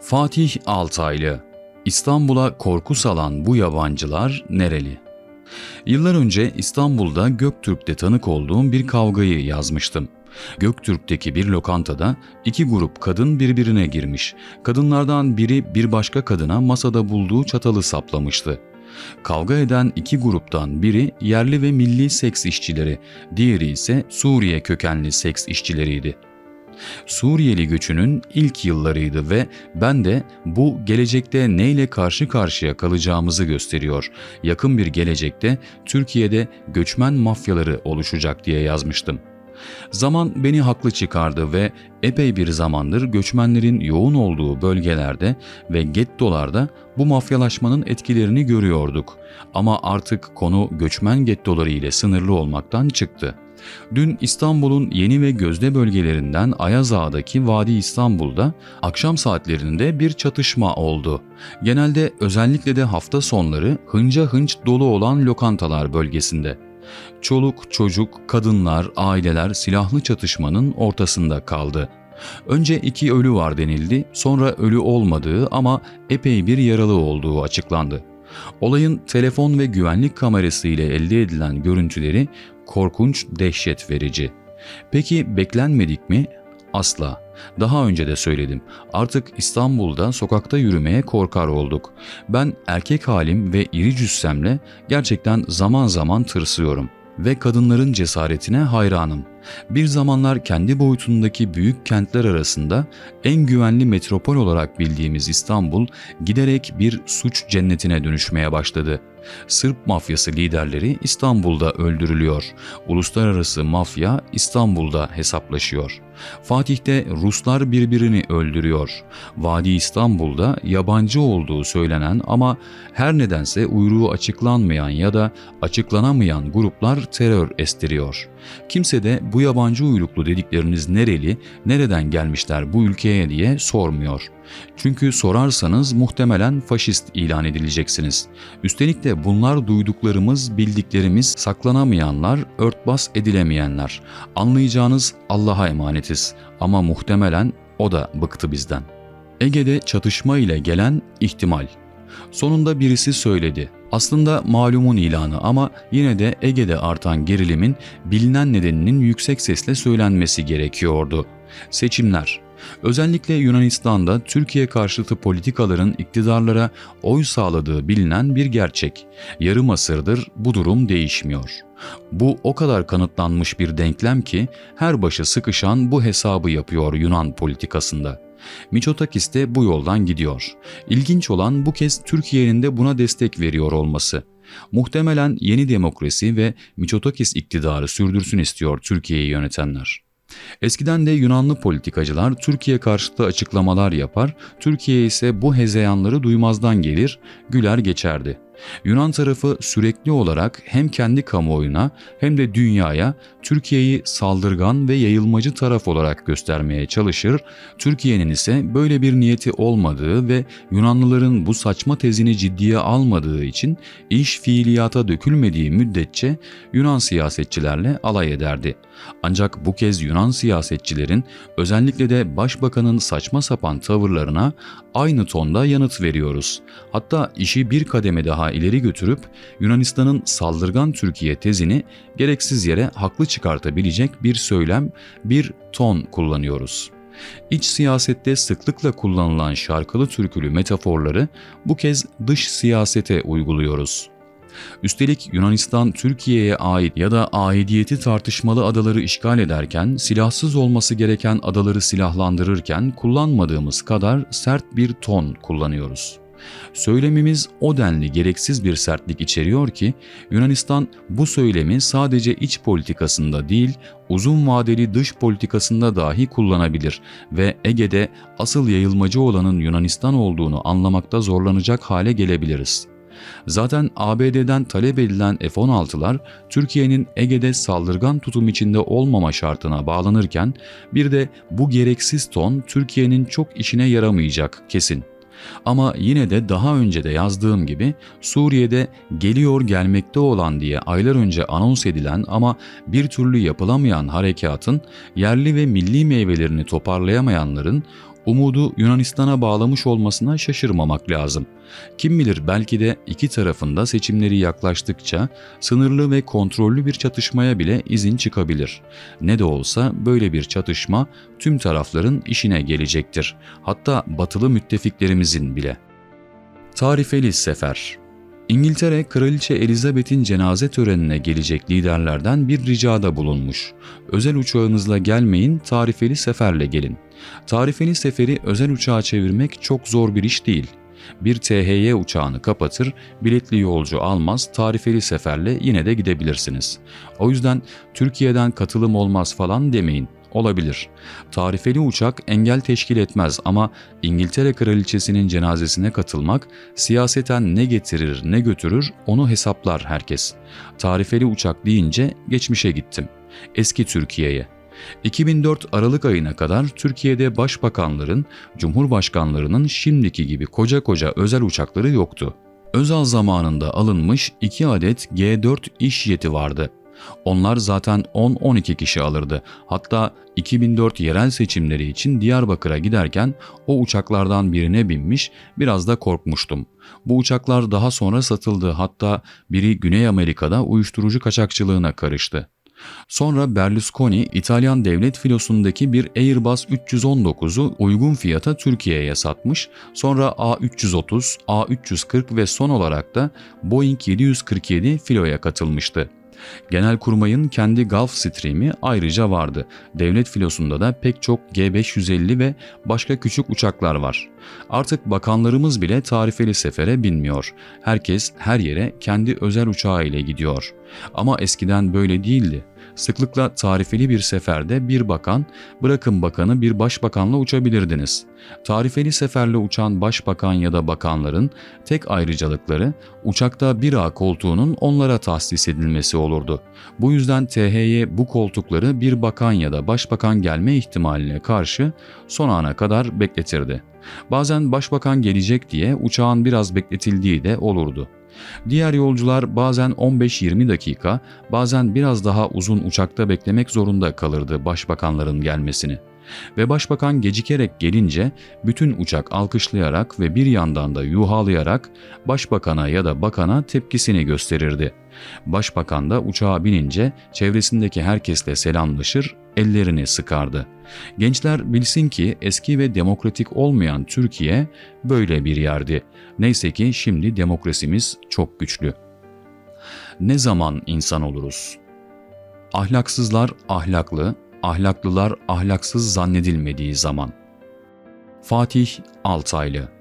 Fatih Altaylı İstanbul'a korku salan bu yabancılar nereli? Yıllar önce İstanbul'da Göktürk'te tanık olduğum bir kavgayı yazmıştım. Göktürk'teki bir lokantada iki grup kadın birbirine girmiş. Kadınlardan biri bir başka kadına masada bulduğu çatalı saplamıştı. Kavga eden iki gruptan biri yerli ve milli seks işçileri, diğeri ise Suriye kökenli seks işçileriydi. Suriyeli göçünün ilk yıllarıydı ve ben de bu gelecekte neyle karşı karşıya kalacağımızı gösteriyor. Yakın bir gelecekte Türkiye'de göçmen mafyaları oluşacak diye yazmıştım. Zaman beni haklı çıkardı ve epey bir zamandır göçmenlerin yoğun olduğu bölgelerde ve gettolarda bu mafyalaşmanın etkilerini görüyorduk. Ama artık konu göçmen gettoları ile sınırlı olmaktan çıktı. Dün İstanbul'un yeni ve gözde bölgelerinden Ayaz Ağa'daki Vadi İstanbul'da akşam saatlerinde bir çatışma oldu. Genelde özellikle de hafta sonları hınca hınç dolu olan lokantalar bölgesinde. Çoluk, çocuk, kadınlar, aileler silahlı çatışmanın ortasında kaldı. Önce iki ölü var denildi, sonra ölü olmadığı ama epey bir yaralı olduğu açıklandı. Olayın telefon ve güvenlik kamerası ile elde edilen görüntüleri korkunç, dehşet verici. Peki beklenmedik mi? Asla. Daha önce de söyledim. Artık İstanbul'da sokakta yürümeye korkar olduk. Ben erkek halim ve iri cüssemle gerçekten zaman zaman tırsıyorum ve kadınların cesaretine hayranım. Bir zamanlar kendi boyutundaki büyük kentler arasında en güvenli metropol olarak bildiğimiz İstanbul giderek bir suç cennetine dönüşmeye başladı. Sırp mafyası liderleri İstanbul'da öldürülüyor. Uluslararası mafya İstanbul'da hesaplaşıyor. Fatih'te Ruslar birbirini öldürüyor. Vadi İstanbul'da yabancı olduğu söylenen ama her nedense uyruğu açıklanmayan ya da açıklanamayan gruplar terör estiriyor. Kimse de bu yabancı uyruklu dedikleriniz nereli, nereden gelmişler bu ülkeye diye sormuyor. Çünkü sorarsanız muhtemelen faşist ilan edileceksiniz. Üstelik de bunlar duyduklarımız, bildiklerimiz, saklanamayanlar, örtbas edilemeyenler. Anlayacağınız Allah'a emanetiz ama muhtemelen o da bıktı bizden. Ege'de çatışma ile gelen ihtimal. Sonunda birisi söyledi. Aslında malumun ilanı ama yine de Ege'de artan gerilimin bilinen nedeninin yüksek sesle söylenmesi gerekiyordu. Seçimler. Özellikle Yunanistan'da Türkiye karşıtı politikaların iktidarlara oy sağladığı bilinen bir gerçek. Yarım asırdır bu durum değişmiyor. Bu o kadar kanıtlanmış bir denklem ki her başı sıkışan bu hesabı yapıyor Yunan politikasında. Miçotakis de bu yoldan gidiyor. İlginç olan bu kez Türkiye'nin de buna destek veriyor olması. Muhtemelen yeni demokrasi ve Miçotakis iktidarı sürdürsün istiyor Türkiye'yi yönetenler. Eskiden de Yunanlı politikacılar Türkiye karşıtı açıklamalar yapar, Türkiye ise bu hezeyanları duymazdan gelir, güler geçerdi. Yunan tarafı sürekli olarak hem kendi kamuoyuna hem de dünyaya Türkiye'yi saldırgan ve yayılmacı taraf olarak göstermeye çalışır, Türkiye'nin ise böyle bir niyeti olmadığı ve Yunanlıların bu saçma tezini ciddiye almadığı için iş fiiliyata dökülmediği müddetçe Yunan siyasetçilerle alay ederdi. Ancak bu kez Yunan siyasetçilerin özellikle de başbakanın saçma sapan tavırlarına aynı tonda yanıt veriyoruz. Hatta işi bir kademe daha ileri götürüp Yunanistan'ın saldırgan Türkiye tezini gereksiz yere haklı çıkartabilecek bir söylem, bir ton kullanıyoruz. İç siyasette sıklıkla kullanılan şarkılı türkülü metaforları bu kez dış siyasete uyguluyoruz. Üstelik Yunanistan Türkiye'ye ait ya da aidiyeti tartışmalı adaları işgal ederken silahsız olması gereken adaları silahlandırırken kullanmadığımız kadar sert bir ton kullanıyoruz. Söylemimiz o denli gereksiz bir sertlik içeriyor ki Yunanistan bu söylemi sadece iç politikasında değil uzun vadeli dış politikasında dahi kullanabilir ve Ege'de asıl yayılmacı olanın Yunanistan olduğunu anlamakta zorlanacak hale gelebiliriz. Zaten ABD'den talep edilen F-16'lar Türkiye'nin Ege'de saldırgan tutum içinde olmama şartına bağlanırken bir de bu gereksiz ton Türkiye'nin çok işine yaramayacak kesin. Ama yine de daha önce de yazdığım gibi Suriye'de geliyor gelmekte olan diye aylar önce anons edilen ama bir türlü yapılamayan harekatın yerli ve milli meyvelerini toparlayamayanların Umudu Yunanistan'a bağlamış olmasına şaşırmamak lazım. Kim bilir belki de iki tarafında seçimleri yaklaştıkça sınırlı ve kontrollü bir çatışmaya bile izin çıkabilir. Ne de olsa böyle bir çatışma tüm tarafların işine gelecektir. Hatta batılı müttefiklerimizin bile. Tarifeli Sefer İngiltere Kraliçe Elizabeth'in cenaze törenine gelecek liderlerden bir ricada bulunmuş. Özel uçağınızla gelmeyin, tarifeli seferle gelin. Tarifeli seferi özel uçağa çevirmek çok zor bir iş değil. Bir THY uçağını kapatır, biletli yolcu almaz, tarifeli seferle yine de gidebilirsiniz. O yüzden Türkiye'den katılım olmaz falan demeyin olabilir. Tarifeli uçak engel teşkil etmez ama İngiltere Kraliçesi'nin cenazesine katılmak siyaseten ne getirir ne götürür onu hesaplar herkes. Tarifeli uçak deyince geçmişe gittim. Eski Türkiye'ye. 2004 Aralık ayına kadar Türkiye'de başbakanların, cumhurbaşkanlarının şimdiki gibi koca koca özel uçakları yoktu. Özal zamanında alınmış 2 adet G4 iş jeti vardı. Onlar zaten 10-12 kişi alırdı. Hatta 2004 yerel seçimleri için Diyarbakır'a giderken o uçaklardan birine binmiş, biraz da korkmuştum. Bu uçaklar daha sonra satıldı. Hatta biri Güney Amerika'da uyuşturucu kaçakçılığına karıştı. Sonra Berlusconi İtalyan devlet filosundaki bir Airbus 319'u uygun fiyata Türkiye'ye satmış. Sonra A330, A340 ve son olarak da Boeing 747 filoya katılmıştı. Genelkurmay'ın kendi Gulf Stream'i ayrıca vardı. Devlet filosunda da pek çok G550 ve başka küçük uçaklar var. Artık bakanlarımız bile tarifeli sefere binmiyor. Herkes her yere kendi özel uçağı ile gidiyor. Ama eskiden böyle değildi. Sıklıkla tarifeli bir seferde bir bakan, bırakın bakanı bir başbakanla uçabilirdiniz. Tarifeli seferle uçan başbakan ya da bakanların tek ayrıcalıkları uçakta bir A koltuğunun onlara tahsis edilmesi olurdu. Bu yüzden THY bu koltukları bir bakan ya da başbakan gelme ihtimaline karşı son ana kadar bekletirdi. Bazen başbakan gelecek diye uçağın biraz bekletildiği de olurdu. Diğer yolcular bazen 15-20 dakika, bazen biraz daha uzun uçakta beklemek zorunda kalırdı başbakanların gelmesini. Ve başbakan gecikerek gelince bütün uçak alkışlayarak ve bir yandan da yuhalayarak başbakana ya da bakana tepkisini gösterirdi. Başbakan da uçağa binince çevresindeki herkesle selamlaşır, ellerini sıkardı. Gençler bilsin ki eski ve demokratik olmayan Türkiye böyle bir yerdi. Neyse ki şimdi demokrasimiz çok güçlü. Ne zaman insan oluruz? Ahlaksızlar ahlaklı, ahlaklılar ahlaksız zannedilmediği zaman. Fatih Altaylı